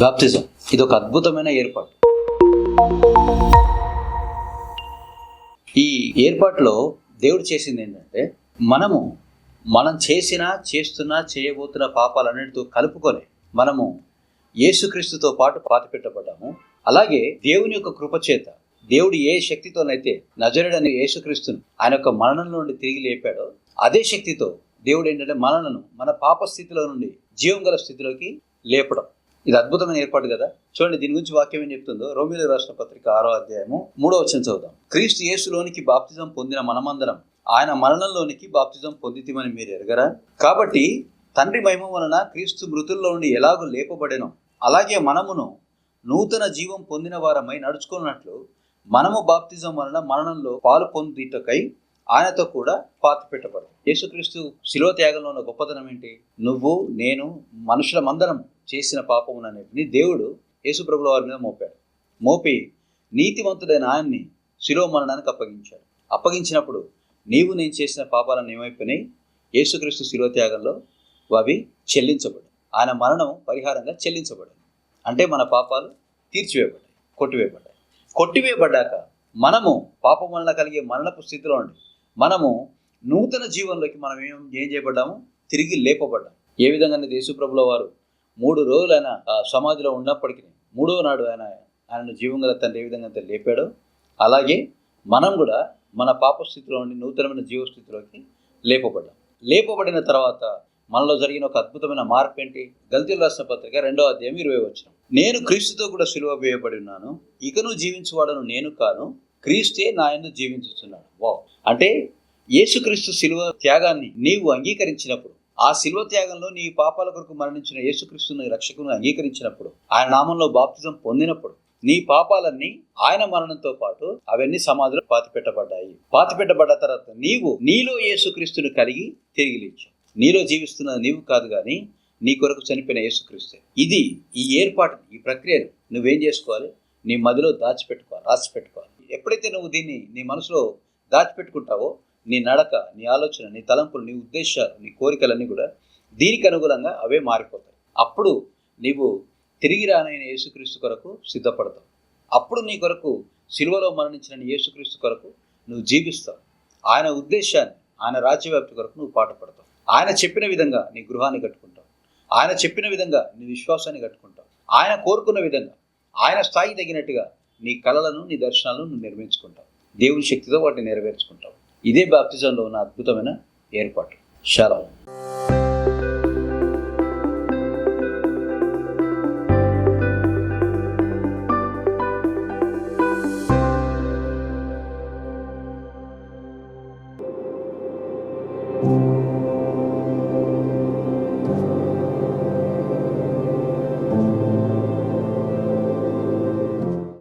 బాప్తిజం ఇది ఒక అద్భుతమైన ఏర్పాటు. ఈ ఏర్పాటులో దేవుడు చేసింది ఏంటంటే మనము మనం చేసిన చేస్తున్న చేయబోతున్న పాపాలన్నిటితో కలుపుకొని మనము యేసుక్రీస్తుతో పాటు పాత పెట్టబడ్డాము అలాగే దేవుని యొక్క కృపచేత దేవుడు ఏ శక్తితోనైతే నజరుడని యేసుక్రీస్తును ఆయన యొక్క మరణం నుండి తిరిగి లేపాడో అదే శక్తితో దేవుడు ఏంటంటే మనలను మన పాప స్థితిలో నుండి జీవం గల స్థితిలోకి లేపడం. ఇది అద్భుతమైన ఏర్పాటు కదా? చూడండి దీని గురించి వాక్యం ఏం చెప్తుందో? రోమిల రాష్ట్ర పత్రిక ఆరో అధ్యాయము మూడో వచ్చిన చదువుదాం. క్రీస్తు యేసులోనికి బాప్తిజం పొందిన మనమందరం ఆయన మరణంలోనికి బాప్తిజం పొందితిమని మీరు ఎరగరా? కాబట్టి తండ్రి మహిమ వలన క్రీస్తు మృతుల్లో నుండి ఎలాగో లేపబడెనో. అలాగే మనమును నూతన జీవం పొందిన వారమై నడుచుకున్నట్లు మనము బాప్తిజం వలన మరణంలో పాలు పొందుటకై ఆయనతో కూడా పాత పెట్టబడదు. యేసుక్రీస్తు శిలో త్యాగంలో ఉన్న గొప్పతనం ఏంటి? నువ్వు నేను మనుషుల మందరం చేసిన పాపమునన్నిటిని దేవుడు యేసుప్రభుల వారి మీద మోపాడు. మోపి నీతివంతుడైన ఆయన్ని శిలో మరణానికి అప్పగించాడు. అప్పగించినప్పుడు నీవు నేను చేసిన పాపాలను ఏమైపోయినాయి? యేసుక్రీస్తు శిలో త్యాగంలో అవి చెల్లించబడు ఆయన మరణం పరిహారంగా చెల్లించబడింది. అంటే మన పాపాలు తీర్చివేయబడ్డాయి కొట్టివేయబడ్డాయి. కొట్టివేయబడ్డాక మనము పాపం వలన కలిగే మరణపు స్థితిలో ఉండి మనము నూతన జీవనంలోకి మనం ఏం ఏం చేయబడ్డాము? తిరిగి లేపబడ్డాం ఏ విధంగానే యేసుప్రభుల వారు మూడు రోజులు ఆయన ఆ సమాధిలో ఉన్నప్పటికీ మూడో నాడు ఆయన ఆయనను జీవం గల తండ్రి ఏ విధంగా అయితే లేపాడో అలాగే మనం కూడా మన పాప స్థితిలో ఉండి నూతనమైన జీవస్థితిలోకి లేపబడ్డాం. లేపబడిన తర్వాత మనలో జరిగిన ఒక అద్భుతమైన మార్పు ఏంటి? గల్తీలు రాసిన పత్రిక రెండో అధ్యాయం ఇరవై వచ్చిన నేను క్రీస్తుతో కూడా సిలువ వేయబడి ఉన్నాను. ఇకను జీవించువాడను నేను కాను క్రీస్తే నా ఎందు జీవించుతున్నాడు వా అంటే యేసుక్రీస్తు శిలువ త్యాగాన్ని నీవు అంగీకరించినప్పుడు ఆ శిలువ త్యాగంలో నీ పాపాల కొరకు మరణించిన యేసుక్రీస్తుని రక్షకుని అంగీకరించినప్పుడు ఆయన నామంలో బాప్తిజం పొందినప్పుడు నీ పాపాలన్నీ ఆయన మరణంతో పాటు అవన్నీ సమాధిలో పాతిపెట్టబడ్డాయి. పాతిపెట్టబడ్డ తర్వాత నీవు నీలో యేసుక్రీస్తుని కలిగి తిరిగి లేచావు. నీలో జీవిస్తున్న నీవు కాదు కానీ నీ కొరకు చనిపోయిన యేసుక్రీస్తే. ఇది ఈ ఏర్పాటు ఈ ప్రక్రియను నువ్వేం చేసుకోవాలి? నీ మదిలో దాచిపెట్టుకోవాలి రాసి పెట్టుకోవాలి ఎప్పుడైతే నువ్వు దీన్ని నీ మనసులో దాచిపెట్టుకుంటావో నీ నడక నీ ఆలోచన నీ తలంపులు నీ ఉద్దేశాలు నీ కోరికలన్నీ కూడా దీనికి అనుగుణంగా అవే మారిపోతాయి. అప్పుడు నీవు తిరిగి రానైన యేసుక్రీస్తు కొరకు సిద్ధపడతావు. అప్పుడు నీ కొరకు సిలువలో మరణించిన యేసుక్రీస్తు కొరకు నువ్వు జీవిస్తావు. ఆయన ఉద్దేశాన్ని ఆయన రాజ్యవ్యాప్తి కొరకు నువ్వు పాటుపడతావు. ఆయన చెప్పిన విధంగా నీ గృహాన్ని కట్టుకుంటావు. ఆయన చెప్పిన విధంగా నీ విశ్వాసాన్ని కట్టుకుంటావు. ఆయన కోరుకున్న విధంగా ఆయన స్థాయి తగినట్టుగా నీ కళలను నీ దర్శనాలను నువ్వు నిర్మించుకుంటావు. దేవుని శక్తితో వాటిని నెరవేర్చుకుంటాం. ఇదే బాప్తిజంలో ఉన్న అద్భుతమైన ఏర్పాటు. చాలా